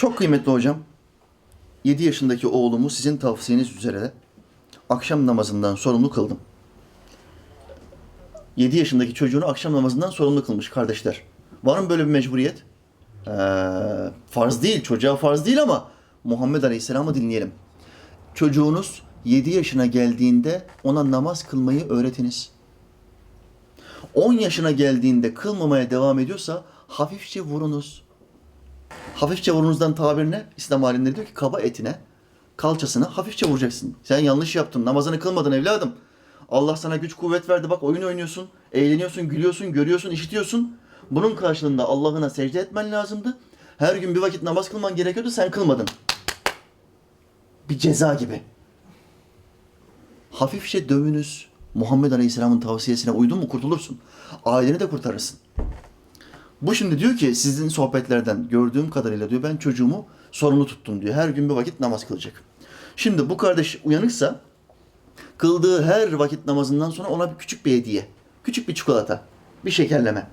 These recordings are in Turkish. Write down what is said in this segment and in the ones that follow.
Çok kıymetli hocam. 7 yaşındaki oğlumu sizin tavsiyeniz üzere akşam namazından sorumlu kıldım. 7 yaşındaki çocuğunu akşam namazından sorumlu kılmış kardeşler. Var mı böyle bir mecburiyet? Ee, farz değil, çocuğa farz değil ama Muhammed Aleyhisselam'ı dinleyelim. Çocuğunuz 7 yaşına geldiğinde ona namaz kılmayı öğretiniz. 10 yaşına geldiğinde kılmamaya devam ediyorsa hafifçe vurunuz. Hafifçe vurunuzdan tabir ne? İslam alimleri diyor ki kaba etine, kalçasına hafifçe vuracaksın. Sen yanlış yaptın, namazını kılmadın evladım. Allah sana güç kuvvet verdi bak oyun oynuyorsun, eğleniyorsun, gülüyorsun, görüyorsun, işitiyorsun. Bunun karşılığında Allah'ına secde etmen lazımdı. Her gün bir vakit namaz kılman gerekiyordu, sen kılmadın. Bir ceza gibi. Hafifçe dövünüz. Muhammed Aleyhisselam'ın tavsiyesine uydun mu kurtulursun. Aileni de kurtarırsın. Bu şimdi diyor ki sizin sohbetlerden gördüğüm kadarıyla diyor ben çocuğumu sorumlu tuttum diyor. Her gün bir vakit namaz kılacak. Şimdi bu kardeş uyanıksa kıldığı her vakit namazından sonra ona bir küçük bir hediye. Küçük bir çikolata. Bir şekerleme.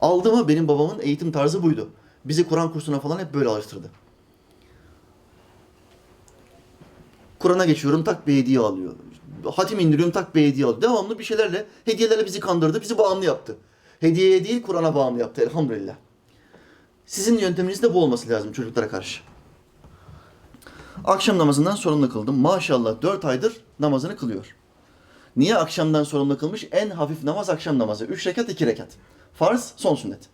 Aldı mı benim babamın eğitim tarzı buydu. Bizi Kur'an kursuna falan hep böyle alıştırdı. Kur'an'a geçiyorum tak bir hediye alıyor. Hatim indiriyorum tak bir hediye alıyor. Devamlı bir şeylerle, hediyelerle bizi kandırdı, bizi bağımlı yaptı. Hediyeye değil Kur'an'a bağımlı yaptı elhamdülillah. Sizin yönteminiz de bu olması lazım çocuklara karşı. Akşam namazından sorumlu kıldım. Maşallah 4 aydır namazını kılıyor. Niye akşamdan sorumlu kılmış? En hafif namaz akşam namazı. 3 rekat 2 rekat. Farz son sünnet.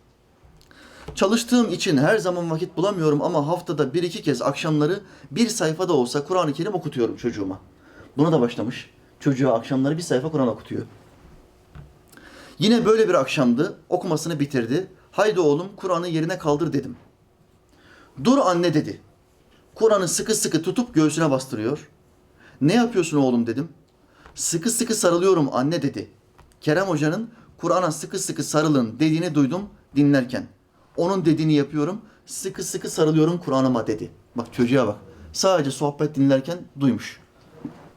Çalıştığım için her zaman vakit bulamıyorum ama haftada bir iki kez akşamları bir sayfa da olsa Kur'an-ı Kerim okutuyorum çocuğuma. Buna da başlamış. Çocuğa akşamları bir sayfa Kur'an okutuyor. Yine böyle bir akşamdı. Okumasını bitirdi. Haydi oğlum Kur'an'ı yerine kaldır dedim. Dur anne dedi. Kur'an'ı sıkı sıkı tutup göğsüne bastırıyor. Ne yapıyorsun oğlum dedim. Sıkı sıkı sarılıyorum anne dedi. Kerem Hoca'nın Kur'an'a sıkı sıkı sarılın dediğini duydum dinlerken. Onun dediğini yapıyorum. Sıkı sıkı sarılıyorum Kur'an'ıma dedi. Bak çocuğa bak. Sadece sohbet dinlerken duymuş.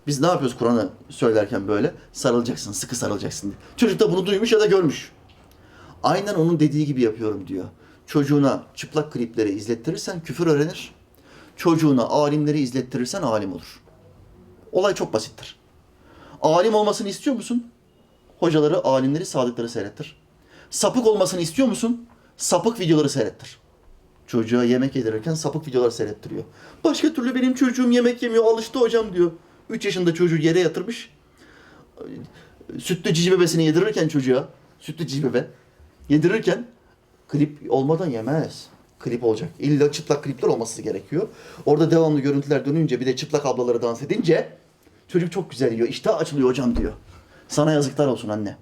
Biz ne yapıyoruz Kur'an'ı söylerken böyle? Sarılacaksın, sıkı sarılacaksın. diye. Çocuk da bunu duymuş ya da görmüş. Aynen onun dediği gibi yapıyorum diyor. Çocuğuna çıplak klipleri izlettirirsen küfür öğrenir. Çocuğuna alimleri izlettirirsen alim olur. Olay çok basittir. Alim olmasını istiyor musun? Hocaları, alimleri, sadıkları seyrettir. Sapık olmasını istiyor musun? Sapık videoları seyrettir. Çocuğa yemek yedirirken sapık videolar seyrettiriyor. Başka türlü benim çocuğum yemek yemiyor, alıştı hocam diyor. 3 yaşında çocuğu yere yatırmış. Sütlü cici bebesini yedirirken çocuğa, sütlü cici bebe yedirirken klip olmadan yemez. Klip olacak. İlla çıplak klipler olması gerekiyor. Orada devamlı görüntüler dönünce bir de çıplak ablaları dans edince çocuk çok güzel yiyor. İştah açılıyor hocam diyor. Sana yazıklar olsun anne.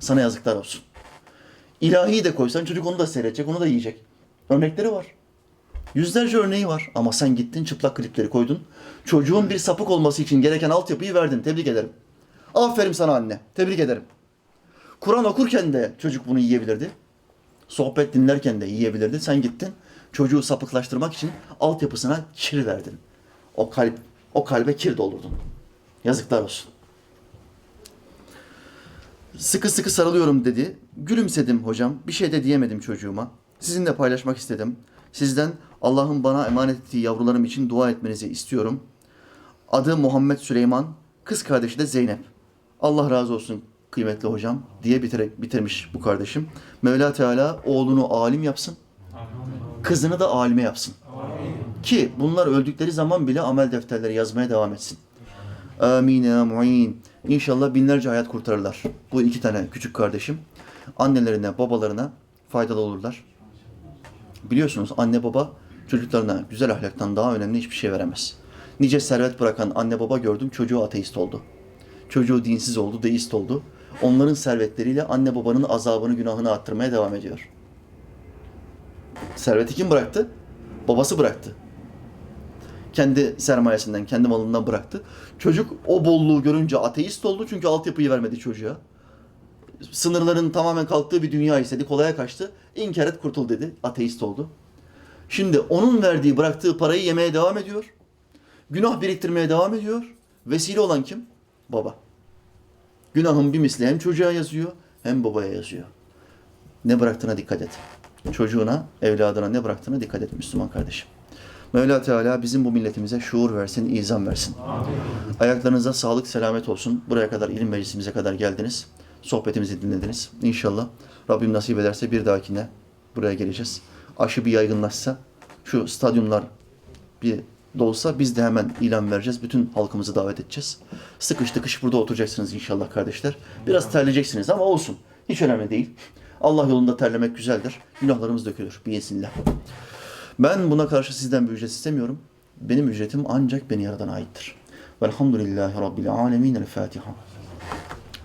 Sana yazıklar olsun. İlahi de koysan çocuk onu da seyredecek, onu da yiyecek. Örnekleri var. Yüzlerce örneği var ama sen gittin çıplak klipleri koydun. Çocuğun bir sapık olması için gereken altyapıyı verdin. Tebrik ederim. Aferin sana anne. Tebrik ederim. Kur'an okurken de çocuk bunu yiyebilirdi. Sohbet dinlerken de yiyebilirdi. Sen gittin çocuğu sapıklaştırmak için altyapısına kir verdin. O kalp, o kalbe kir doldurdun. Yazıklar olsun. Sıkı sıkı sarılıyorum dedi. Gülümsedim hocam. Bir şey de diyemedim çocuğuma. Sizinle paylaşmak istedim. Sizden Allah'ın bana emanet ettiği yavrularım için dua etmenizi istiyorum. Adı Muhammed Süleyman, kız kardeşi de Zeynep. Allah razı olsun kıymetli hocam diye bitirek, bitirmiş bu kardeşim. Mevla Teala oğlunu alim yapsın. Kızını da alime yapsın. Ki bunlar öldükleri zaman bile amel defterleri yazmaya devam etsin. Amin ya mu'in. İnşallah binlerce hayat kurtarırlar. Bu iki tane küçük kardeşim. Annelerine, babalarına faydalı olurlar. Biliyorsunuz anne baba çocuklarına güzel ahlaktan daha önemli hiçbir şey veremez. Nice servet bırakan anne baba gördüm çocuğu ateist oldu. Çocuğu dinsiz oldu, deist oldu. Onların servetleriyle anne babanın azabını, günahını arttırmaya devam ediyor. Serveti kim bıraktı? Babası bıraktı. Kendi sermayesinden, kendi malından bıraktı. Çocuk o bolluğu görünce ateist oldu çünkü altyapıyı vermedi çocuğa. Sınırların tamamen kalktığı bir dünya istedi, kolaya kaçtı. İnkar et kurtul dedi, ateist oldu. Şimdi onun verdiği, bıraktığı parayı yemeye devam ediyor. Günah biriktirmeye devam ediyor. Vesile olan kim? Baba. Günahın bir misli hem çocuğa yazıyor hem babaya yazıyor. Ne bıraktığına dikkat et. Çocuğuna, evladına ne bıraktığına dikkat et Müslüman kardeşim. Mevla Teala bizim bu milletimize şuur versin, izan versin. Ayaklarınıza sağlık, selamet olsun. Buraya kadar, ilim meclisimize kadar geldiniz. Sohbetimizi dinlediniz. İnşallah Rabbim nasip ederse bir dahakine buraya geleceğiz. Aşı bir yaygınlaşsa, şu stadyumlar bir dolsa biz de hemen ilan vereceğiz. Bütün halkımızı davet edeceğiz. Sıkış tıkış burada oturacaksınız inşallah kardeşler. Biraz terleyeceksiniz ama olsun. Hiç önemli değil. Allah yolunda terlemek güzeldir. Günahlarımız dökülür. Biiznillah. Ben buna karşı sizden bir ücret istemiyorum. Benim ücretim ancak beni yaradan aittir. Velhamdülillahi Rabbil alemin. El Fatiha.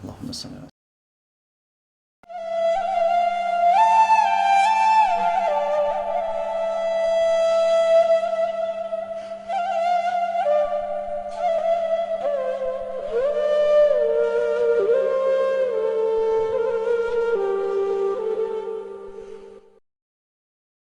Allahümme